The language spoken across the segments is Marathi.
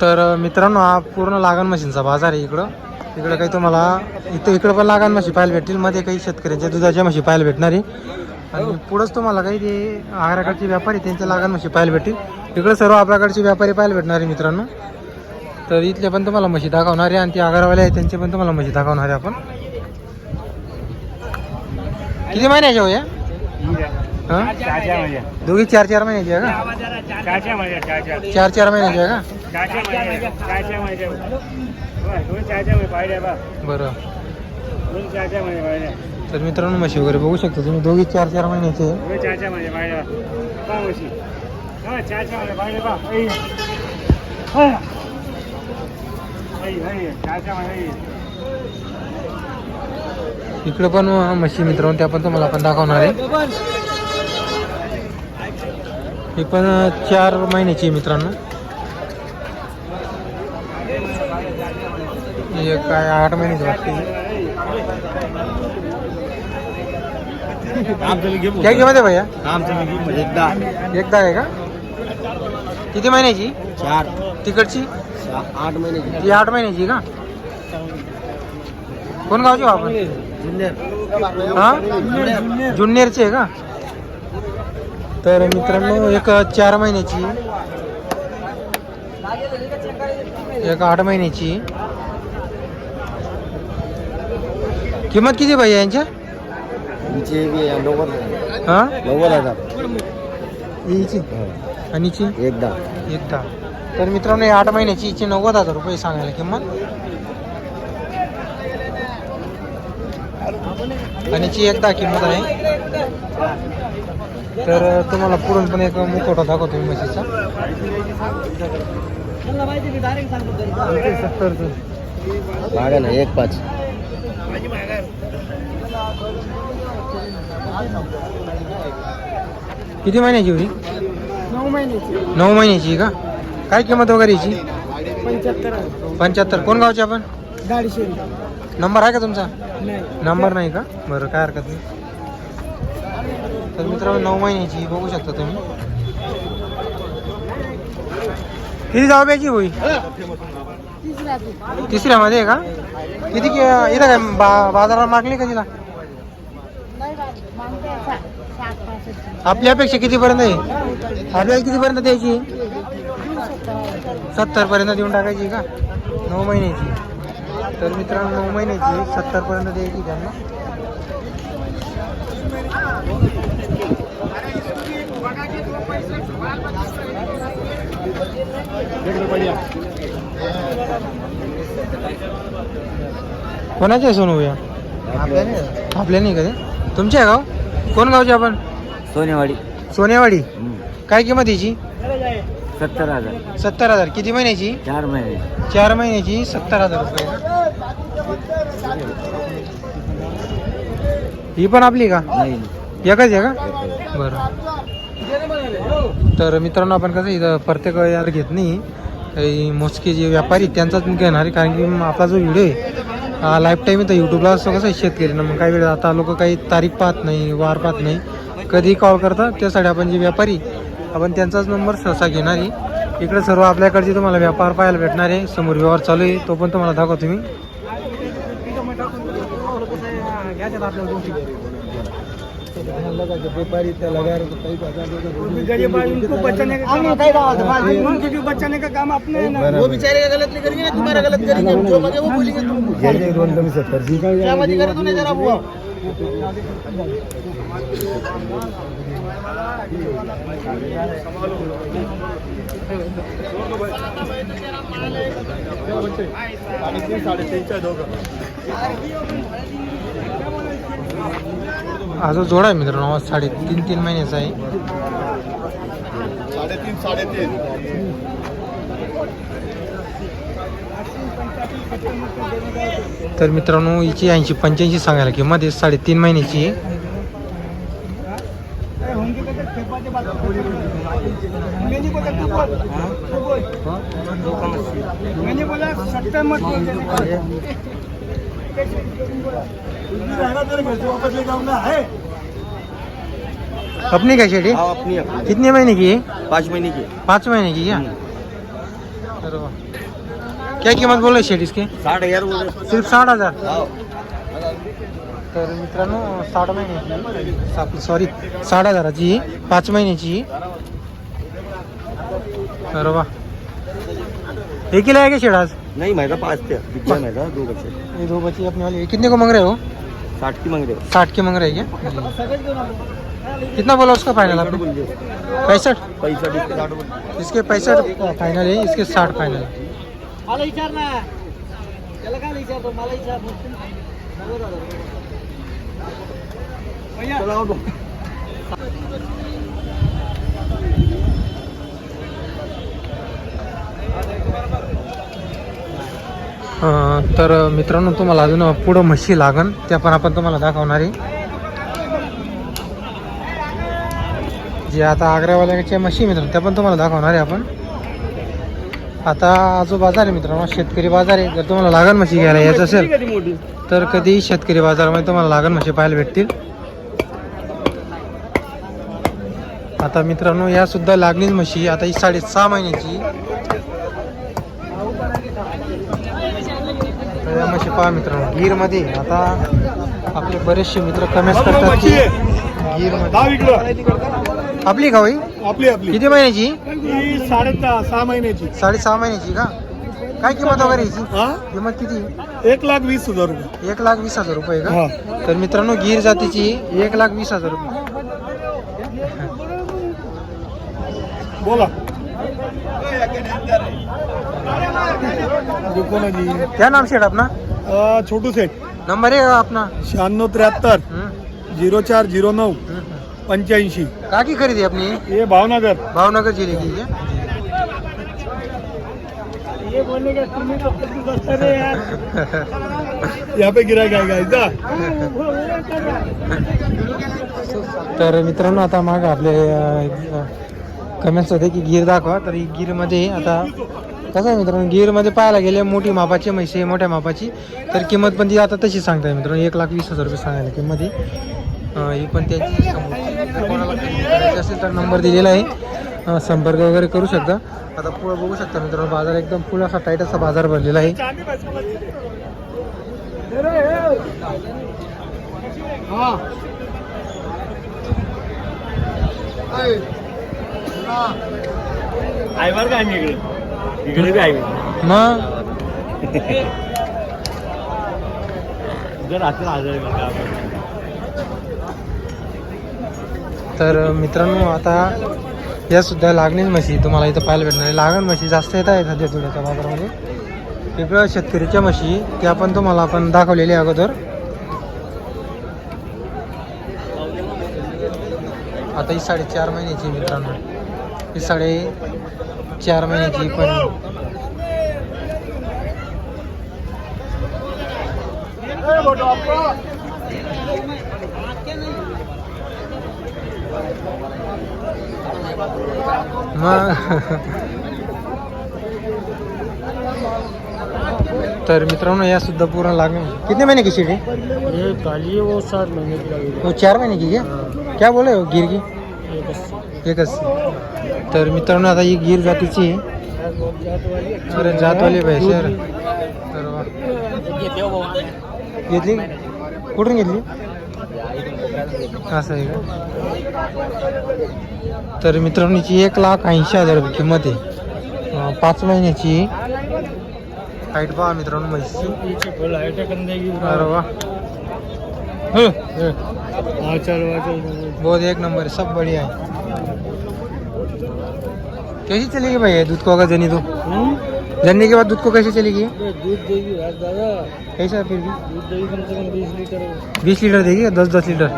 तर मित्रांनो हा पूर्ण लागण म्हशींचा बाजार आहे इकडं. इकडं काही तुम्हाला इथं इकडं पण लागण म्हशी पाहायला भेटतील. मध्ये काही शेतकऱ्यांच्या दुधाच्या म्हशी पाहायला भेटणार आहे. आणि पुढंच तुम्हाला काही ते आग्राकडचे व्यापारी त्यांच्या लागण म्हशी पाहायला भेटतील. इकडं सर्व आपल्याकडचे व्यापारी पाहायला भेटणार आहे मित्रांनो. तर इथले पण तुम्हाला म्हशी दाखवणार आहे. आणि ते आगारवाले आहेत त्यांचे पण तुम्हाला म्हशी दाखवणार आहे आपण. किती महिन्याच्या हो या? हा? दोघी चार चार महिन्याची आहे का? चार चार महिन्याची आहे का बरं. तर मित्रांनो म्हशी वगैरे बघू शकता तुम्ही. दोघी चार चार महिन्याचे आहे. इकडं पण अं, म्हशी मित्रांनो त्या पण तुम्हाला आपण दाखवणार आहे. ही पण चार महिन्याची आहे मित्रांनो. एक काय आठ महिन्याची वाटते. काय किंमत आहे भैया. एकदा. आहे का? किती महिन्याची? चार. तिकडची? आठ महिने ती आठ महिन्याची का? कोण गावची हो आपण? हा? जुन्नेरची आहे का? तर मित्रांनो एक चार महिन्याची. एक आठ महिन्याची. किंमत किती भाई यांच्या? हा? नव्वद हजार. हिची? आणि हिची? एकदा एकदा तर मित्रांनो ही आठ महिन्याची हिची नव्वद हजार रुपये सांगायला किंमत. आणि एकदा किंमत आहे. तर तुम्हाला पुढून पण एक मुखवटा दाखवतो मी म्हशीचा. सत्तर मागा ना एक पाच. किती महिन्याची होती? नऊ महिन्याची. नऊ महिन्याची का? काय किंमत वगैरे हिची पंच्याहत्तर पंच्याहत्तर. कोण गावचे आपण? नंबर आहे का तुमचा? नाही. नंबर नाही का? बरं काय हरकत नाही. तर मित्रांनो नऊ महिन्याची बघू शकता तुम्ही. किती प्यायची होई? तिसऱ्यामध्ये आहे का? किती इथं काय बा बाजारात मागली का तिला? नाही मागते आपल्यापेक्षा कितीपर्यंत आहे? आपल्याला कितीपर्यंत द्यायची? सत्तर पर्यंत देऊन टाकायची का? नऊ महिन्याची. तर मित्रांनो नऊ महिन्याची सत्तर पर्यंत द्यायची त्यांना. कोणाचे आहे सोनू भैया? आपल्या नाही का ते? तुमचे आहे गाव कोण गावचे आपण? सोनेवाडी. सोनेवाडी. काय किंमत याची सत्तर हजार. सत्तर हजार. किती महिन्याची? चार महिने. चार महिन्याची सत्तर हजार रुपये. ही पण आपली का? नाही. एकच आहे का? बरं. तर मित्रांनो आपण कसं इथं प्रत्येक यार घेत नाही. काही मोजके जे व्यापारी त्यांचाच घेणार आहे कारण की आपला जो व्हिडिओ आहे लाईफ टाईम इथं यूट्यूबला असतो कसं आहे शेतकरी ना मग काही वेळ आता लोक काही तारीख पाहत नाही वार पाहत नाही. कधी कॉल करतात त्यासाठी आपण जे व्यापारी आपण त्यांचाच नंबर सहसा घेणार आहे. इकडे सर्व आपल्याकडचे तुम्हाला व्यापार पाहायला भेटणार आहे समोर व्यवहार चालू आहे तो पण तुम्हाला दाखवतो मी. गरीब आदमी को बचाने का काम उनके भी बचाने का काम अपने है ना वो बेचारे का गलत नहीं करेंगे तुम्हारा गलत करेंगे जो मजे वो बोलेंगे तुम। क्या मजे करे तूने जरा बुआ हा जो जोडा आहे मित्रांनो हा साडे तीन तीन महिन्याचा आहे. साडेतीन साडेतीन. तर मित्रांनो हिची ऐंशी पंच्याऐंशी सांगायला किंमत आहे साडेतीन महिन्याची आहे. मैंने बोला सत्तर मत अपनी काय शेडी हाँ अपनी अपनी। कितने महीने की है? पाँच महीने की। पाँच महीने की क्या अरे क्या किंमत बोल रहे शेट इसके? साठ हज़ार सिर्फ़ साठ हज़ार? तर मित्रांनो साठ महिन्याची सॉरी साठ हजाराची ही, पाच महिन्याची ही. अरे वा एकीला है क्या शेड आज? नहीं मैं पाँच थे दिखला मैं दो बच्चे। ये दो बच्चे अपने वाले। कितने को मांग रहे हो? साठ की मांग रहे हो। साठ के मांग रहे क्या? कितना बोला उसका फाइनल आपने? पैंसठ पैसा इसके इसके पैंसठ फाइनल है इसके साठ फाइनल है। तर मित्रांनो तुम्हाला अजून पुढं म्हशी लागन त्या पण आपण तुम्हाला दाखवणार आहे. जे आता आग्र्यावाल्याच्या म्हशी मित्रांनो त्या पण तुम्हाला दाखवणार आहे आपण. आता जो बाजार आहे मित्रांनो शेतकरी बाजार आहे. जर तुम्हाला लागण म्हशी घ्यायला यायचं असेल तर कधी शेतकरी बाजारामध्ये तुम्हाला लागण म्हशी पाहायला भेटतील. आता मित्रांनो या सुद्धा लागणीच म्हशी. आता ही साडेसहा महिन्याची. तर या म्हशी पहा मित्रांनो गीरमध्ये. आता आपले बरेचसे मित्र कमेंट करतात की गीरमध्ये. आपली का होई? आपली आपली. किती महिन्याची? ही साडे सहा महिन्याची. साडेसहा महिन्याची का? काय किंमत वगैरे याची हा? किंमत किती? एक लाख वीस हजार रुपये. एक लाख वीस हजार रुपये हा. का तर मित्रांनो गीर जातीची एक लाख वीस हजार रुपये. बोला. कोणाची क्या नाम शेड अपना? छोटू सेठ नंबर है अपना? शहाण्णव त्र्याहत्तर. हम्म, झिरो चार झिरो नऊ. पंच्याऐंशी. का की खरीदी अपनी? ये भावनगर. भावनगर जिले की है. ये बोलने का तुम्हें तो कुछ बचता नहीं यार. यहाँ पे गिरा काय तर मित्रांनो आता माग आपले कमेंट्स होते की गीर दाखवा. तर ही गीरमध्ये आता कसं आहे मित्रांनो गीरमध्ये पाहायला गेले मोठी मापाची आहे मोठ्या मापाची तर किंमत पण ती आता तशी सांगताय मित्रांनो एक लाख वीस हजार रुपये सांगायला किंमत ही ही पण त्यांची करायची असेल तर नंबर दिलेला आहे संपर्क वगैरे करू शकता आता पुढं बघू शकता मित्रांनो बाजार एकदम फुल असा टाईट असा बाजार भरलेला आहे इकडे इकडे बी आहे. मग? तर मित्रांनो आता या सुद्धा लागणीच म्हशी. तुम्हाला इथं पाहायला भेटणार आहे. लागण म्हशी जास्त येत आहे सध्या थोड्याच्या बाजारामध्ये. वेगळ्या शेतकरीच्या म्हशी त्या पण तुम्हाला आपण दाखवलेल्या आहे अगोदर. आता ही साडेचार महिन्याची मित्रांनो. ही साडे चार महिन्याची पण मग तर मित्रांनो या सुद्धा पूर्ण लागणे कितने महीने की सीट है ये काली है वो सात महीने की लगेगी वो चार महीने की क्या क्या बोले हो गिर की एकच तर मित्रांनो आता ही गिर जातीची आहे. अरे जातवाली पाहिजे अरे तर. घेतली? कुठून घेतली? असं आहे का? तर मित्रांनो हिची एक लाख ऐंशी हजार रुपये किंमत आहे. पाच महिन्याची. हाईट पहा मित्रांनो की अरे वा. हाँ. बहुत एक नंबर सब बढ़िया है कैसी चलेगी भाई दूध को अगर जनी तो? जनने के बाद दूध को कैसे चलेगी? दूध देगी यार दादा। कैसा फिर भी? दूध देगी कम से कम बीस लीटर। बीस लीटर देगी दस दस लीटर?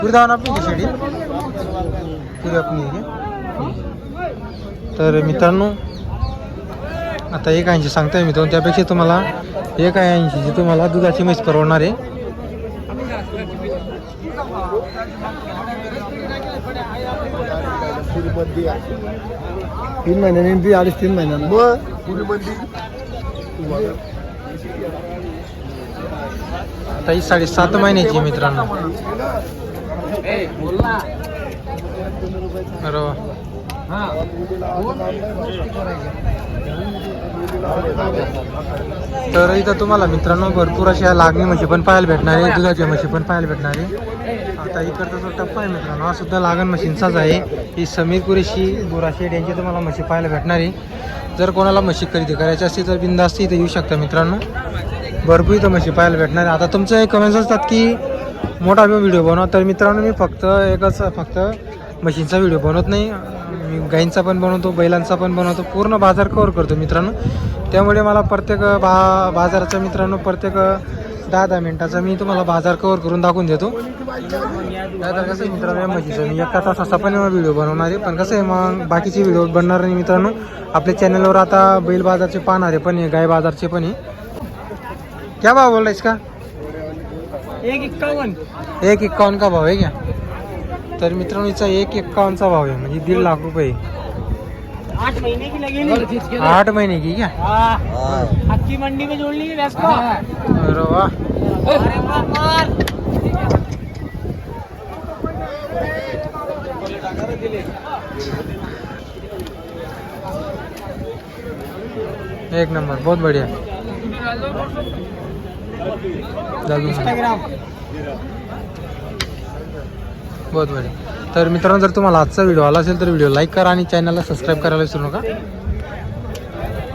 पूरी दावा अपनी शेडी पूरी का तर मित्रांनो आता एक ऐंशी सांगताय मित्रांनो त्यापेक्षा तुम्हाला एक ऐंशीची तुम्हाला दुधाची म्हैस परवडणार आहे. तीन महिन्यांनी ती अडीच तीन महिन्यांनी. आता ही साडेसात महिन्याची आहे मित्रांनो. तर इथं तुम्हाला मित्रांनो भरपूर अशा लागणी म्हशी पण पाहायला भेटणार आहे दुधाच्या म्हशी पण पाहायला भेटणार आहे. आता इकडचा जो टप्पा आहे मित्रांनो हा सुद्धा लागण मशीनचाच आहे. ही समीर कुरेशी बोराशेड यांची तुम्हाला म्हशी पाहायला भेटणार आहे. जर कोणाला म्हशी खरेदी करायची असतील तर बिंदास्त तर येऊ शकता मित्रांनो. भरपूर इथं म्हशी पाहायला भेटणार आहे. आता तुमचे कमेंट्स असतात की मोठा व्हिडिओ बनवा. तर मित्रांनो मी फक्त एकच फक्त म्हशींचा व्हिडिओ बनवत नाही. मी गाईंचा पण बनवतो बैलांचा पण बनवतो. पूर्ण बाजार कवर करतो मित्रांनो. त्यामुळे मला प्रत्येक बा बाजाराचा मित्रांनो प्रत्येक दहा दहा मिनिटाचा. मी तुम्हाला बाजार कवर करून दाखवून देतो. त्यानंतर कसं आहे मित्रांनो या म्हशीचा मी एका तास असा पण व्हिडिओ बनवणार आहे. पण कसं आहे मग बाकीचे व्हिडिओ बनणार नाही मित्रांनो. आपल्या चॅनलवर आता बैल बाजारचे पाहणारे पण आहे गाय बाजारचे पण आहे. क्या भाव बोल का? एक इक्कावन्न एक एक्कावन्न का भाव आहे क्या? तर मित्रांनो हिचा एक एक्कावन्नचा भाव आहे. म्हणजे दीड लाख रुपये आठ महीने की लगेगी आठ महिने की क्या? हाँ। अक्की मंडी में जोड़ ली भैंस को अरे वाह, एक नंबर बहुत बढ़िया। इंस्टाग्राम बहुत बढ़िया। तर मित्रांनो जर तुम्हाला आजचा व्हिडिओ आला असेल तर व्हिडिओ लाईक करा आणि चॅनलला सबस्क्राईब करायला विसरू नका.